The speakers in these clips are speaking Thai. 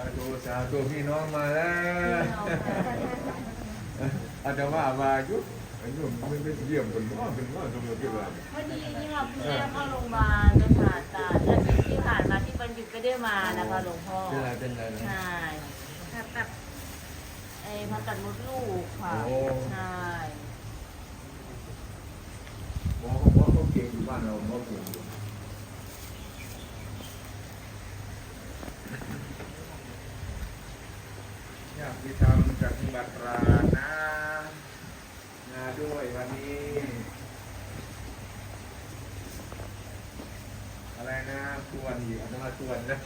าธุสาธุพี่น้องมาแล้วอาจจะว่ามายุบอายุไม่ไม่เยี่ยมคนว่าเป็นว่าตรงนี้ที่ว่าพอดีนี่ค่ะเพิ่งได้เข้าโรงพยาบาลไปผ่าตัดอาทิตย์ที่ผ่านมาที่วันหยุก็ได้มานะคะหลวงพ่อเป็นไรเป็นไรใช่ผ่าตัดไอ้ผ่าตัดมดลูกค่ะใช่หมอหมอเขาเก่งอยู่บ้านเราหมอเก่งอยู่ อยากไปทำจากจังหวัดตราดนะมาด้วยวันนี้ อะไรนะทวนอีกอันนั้นมาทวนนะ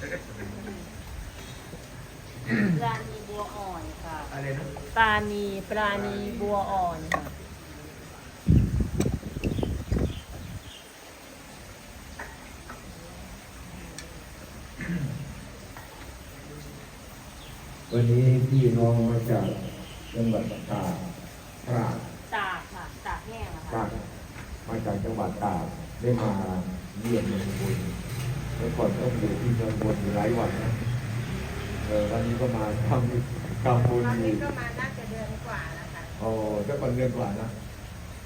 ปลานีบัวอ่อนค่ะอะไรนะปลานีปลานีบัวอ่อนค่ะ วันนี้พี่น้องมาจากจังหวัดตากตราดตากค่ะตากแห้งอะตาค่ะกมาจากจังหวัดตากได้มาเยี่ยมเมืองบุญเมื่อก่อนต้องอยู่ที่เมืองบุญหลายวันนะเออวันนี้ก็มาทำทำบุญตอนอีนี้กก็มาน่าจะเดือนกว่าแล้วค่ะโอ้ถ้าก่อนเดือนกว่านะ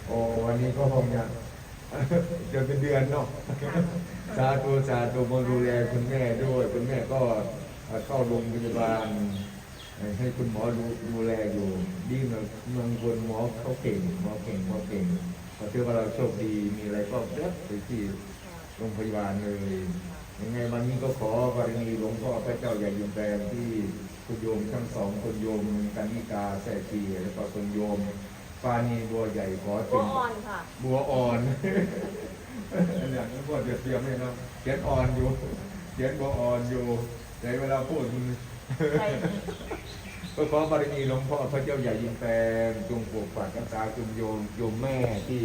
โอ้วันนี้ก็คงจะเดือนเป็นเดือนเนาะสาธุสาธุมาดูแลคุณแม่ด้วย คุณแม่ก็ เข้าโรงพยาบาล ให้คุณหมอดูดูแลอยู่ดีเมืองเมืองคนหมอเขาเก่งหมอเก่งหมอเก่งพอเชื่อว่าเราโชคดีมีอะไรก็เด็ดไปที่โรงพยาบาลเลยยังไงวันนี้ก็ขอบารมีหลวงพ่อพระเจ้าใหญ่ยมแปลงที่คุณโยมทั้งสองคุณโยมกันิกาแสกีแล้วก็คุณโยมปานีบัวใหญ่ขอบัถึวงอ่อนค่ะบัวอ่อนอันนี้นึกว่าจะเตรียมให้เนาะเขียนอ่อนอยู่เขียนบัวอ่อนอยู่ ในเวลาพูดมันก็ขอบารมีหลวงพ่อพระเจ้าใหญ่ยิงแปลงจงปกปักรักษาคุณโยมโยมแม่ที่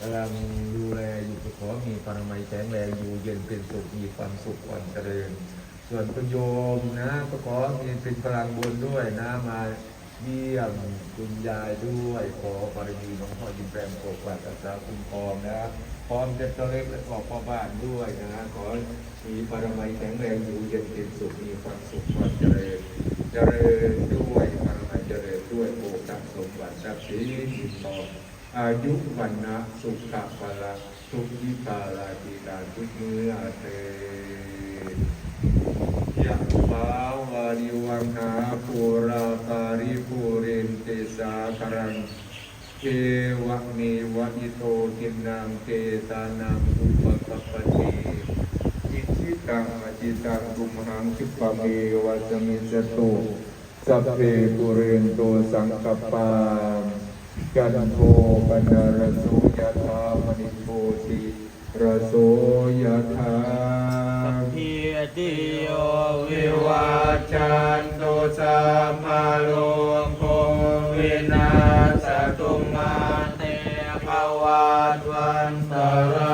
กำลังดูแลอยู่ขอมีปรมัยแข็งแรงอยู่เย็นเป็นสุขมีความสุขความเจริญ ส่วนคุณโยมนะก็ขอมีเป็นพลังบุญด้วยนะมาเยี่ยมคุณยายด้วยขอบารมีหลวงพ่อยิงแปลงปกปักรักษาคุ้มครองนะ พร้อมเด็กตัวเล็กและขอพ่อบ้านด้วยนะ ขอมีปรมัยแข็งแรงอยู่เย็นเป็นสุขมีความสุขความเจริญเจริญด้วยพลังเจริญด้วยโอกาสสมบัติทรัพย์สินสินทองอายุวันนะสุขภาละทุกยิกาลาติการทุกเมื่อเตยะภาวาริวังหาปุราปาริปุเรนเตสาคารัง เทวะเมวะอิโตทินังเตตานังอุปกัปปติอิทิตังอจิตังกุมหังคิปะเมวัสมิจตุสัพเพปุเรนโตสังกปปาจันโทปนารโสยธามณิโพติระโสยธาพิติโยวิวัจจันโตสัมมาโล วัตวันตรา